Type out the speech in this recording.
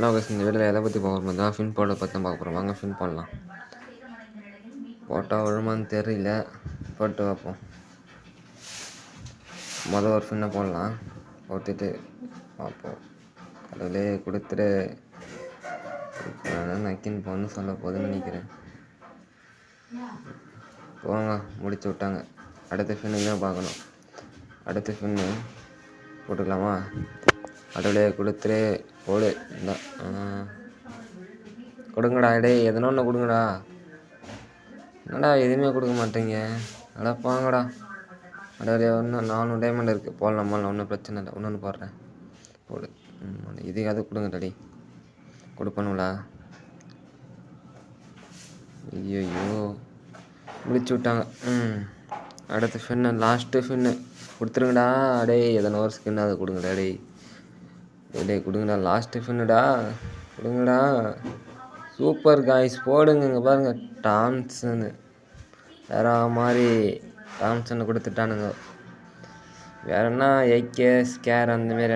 Hello கஸ் இந்த வீடியோவில் எதை பற்றி பார்க்க போகிறோம் தான் ஃபின் போட பற்றி தான் பார்க்க போகிறோம் வாங்க ஃபின் போடலாம் போட்டால் வருமான்னு தெரியல. போட்டு பார்ப்போம். மொதல் ஒரு ஃபின்னை போடலாம். போட்டுட்டு பார்ப்போம். கடவுளே கொடுத்துட்டு நக்கின்னு போன்னு சொல்ல போதுன்னு நினைக்கிறேன். போங்க முடிச்சு விட்டாங்க. அடுத்த ஃபின்னு தான் பார்க்கணும். அடுத்த ஃபின்னு போட்டுக்கலாமா? கடவுளே கொடுத்துட்டு போடு. இந்த. கொடுங்கடா டேய் எதனா ஒன்று கொடுங்கடா. என்னடா எதுவுமே கொடுக்க மாட்டீங்க. அடப்பாங்கடா போங்கடா. அடே ஒன்று நானூறு டைமண்ட் இருக்குது போடலாம் போடலாம். ஒன்றும் பிரச்சனை இல்லை. ஒன்று போடுறேன். போடு. ம், அது கொடுங்க டடி கொடுப்பணுங்களா ஐயோ முடிச்சு விட்டாங்க. ம். அடுத்த ஃபின்னு லாஸ்ட்டு ஃபின்னு கொடுத்துருங்கடா. அடே எதனா ஒரு ஸ்கின் அதை கொடுங்கடா டேய். டேய், கொடுங்கடா லாஸ்ட் டிஃபனுடா கொடுங்கடா. சூப்பர் காய்ஸ் போடுங்க இங்கே பாருங்க. டாம்சனு வேற மாதிரி டாம்சன் கொடுத்துட்டானுங்க. வேற என்ன ஏகே ஸ்கேர் அந்தமாரி